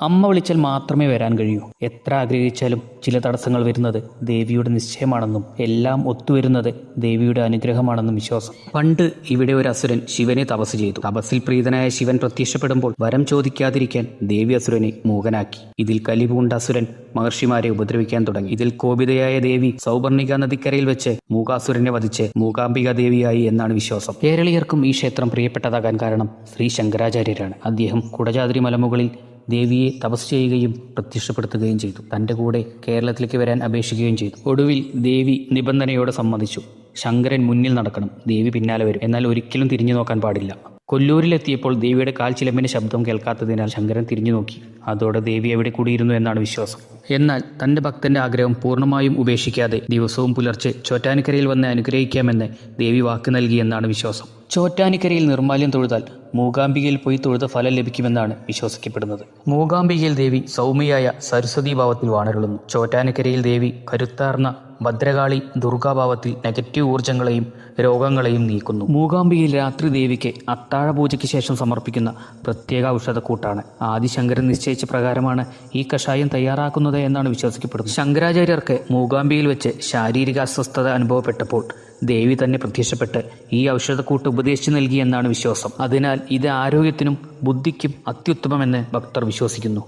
അമ്മ വിളിച്ചാൽ മാത്രമേ വരാൻ കഴിയൂ. എത്ര ആഗ്രഹിച്ചാലും ചില തടസ്സങ്ങൾ വരുന്നത് ദേവിയുടെ നിശ്ചയമാണെന്നും എല്ലാം ഒത്തുവരുന്നത് ദേവിയുടെ അനുഗ്രഹമാണെന്നും വിശ്വാസം. പണ്ട് ഇവിടെ ഒരു അസുരൻ ശിവനെ തപസ് ചെയ്തു. തപസ്സിൽ പ്രീതനായ ശിവൻ പ്രത്യക്ഷപ്പെടുമ്പോൾ വരം ചോദിക്കാതിരിക്കാൻ ദേവി അസുരനെ മൂകനാക്കി. ഇതിൽ കലിപൂണ്ട അസുരൻ മഹർഷിമാരെ ഉപദ്രവിക്കാൻ തുടങ്ങി. ഇതിൽ കോപിതയായ ദേവി സൗപർണിക നദിക്കരയിൽ വെച്ച് മൂകാസുരനെ വധിച്ച് മൂകാംബിക ദേവിയായി എന്നാണ് വിശ്വാസം. കേരളീയർക്കും ഈ ക്ഷേത്രം പ്രിയപ്പെട്ടതാകാൻ കാരണം ശ്രീ ശങ്കരാചാര്യരാണ്. അദ്ദേഹം കുടജാതിരി മലമുകളിൽ ദേവിയെ തപസ് ചെയ്യുകയും പ്രത്യക്ഷപ്പെടുത്തുകയും ചെയ്തു. തന്റെ കൂടെ കേരളത്തിലേക്ക് വരാൻ അപേക്ഷിക്കുകയും ചെയ്തു. ഒടുവിൽ ദേവി നിബന്ധനയോടെ സമ്മതിച്ചു. ശങ്കരൻ മുന്നിൽ നടക്കണം. ദേവി പിന്നാലെ വരും. എന്നാൽ ഒരിക്കലും തിരിഞ്ഞു നോക്കാൻ പാടില്ല. കൊല്ലൂരിലെത്തിയപ്പോൾ ദേവിയുടെ കാൽ ചിലമ്പിന് ശബ്ദം കേൾക്കാത്തതിനാൽ ശങ്കരൻ തിരിഞ്ഞു നോക്കി. അതോടെ ദേവി എവിടെ കൂടിയിരുന്നു എന്നാണ് വിശ്വാസം. എന്നാൽ തന്റെ ഭക്തന്റെ ആഗ്രഹം പൂർണമായും ഉപേക്ഷിക്കാതെ ദിവസവും പുലർച്ചെ ചോറ്റാനിക്കരയിൽ വന്ന് അനുഗ്രഹിക്കാമെന്ന് ദേവി വാക്ക് നൽകിയെന്നാണ് വിശ്വാസം. ചോറ്റാനിക്കരയിൽ നിർമ്മാല്യം തൊഴുതാൽ മൂകാംബികയിൽ പോയി തൊഴുത ഫലം ലഭിക്കുമെന്നാണ് വിശ്വസിക്കപ്പെടുന്നത്. മൂകാംബികയിൽ ദേവി സൗമ്യയായ സരസ്വതി ഭാവത്തിൽ വാണരുളുന്നു. ചോറ്റാനിക്കരയിൽ ദേവി കരുത്താർന്ന ഭദ്രകാളി ദുർഗാഭാവത്തിൽ നെഗറ്റീവ് ഊർജങ്ങളെയും രോഗങ്ങളെയും നീക്കുന്നു. മൂകാംബികയിൽ രാത്രി ദേവിക്ക് അത്താഴ പൂജയ്ക്ക് ശേഷം സമർപ്പിക്കുന്ന പ്രത്യേക ഔഷധക്കൂട്ടാണ് ആദിശങ്കരൻ നിശ്ചയിച്ച പ്രകാരമാണ് ഈ കഷായം തയ്യാറാക്കുന്നത് എന്നാണ് വിശ്വസിക്കപ്പെടുന്നത്. ശങ്കരാചാര്യർക്ക് മൂകാംബിയിൽ വെച്ച് ശാരീരിക അസ്വസ്ഥത അനുഭവപ്പെട്ടപ്പോൾ ദേവി തന്നെ പ്രത്യക്ഷപ്പെട്ട് ഈ ഔഷധക്കൂട്ട് ഉപദേശിച്ചു നൽകി എന്നാണ് വിശ്വാസം. അതിനാൽ ഇത് ആരോഗ്യത്തിനും ബുദ്ധിക്കും അത്യുത്തമമെന്ന് ഭക്തർ വിശ്വസിക്കുന്നു.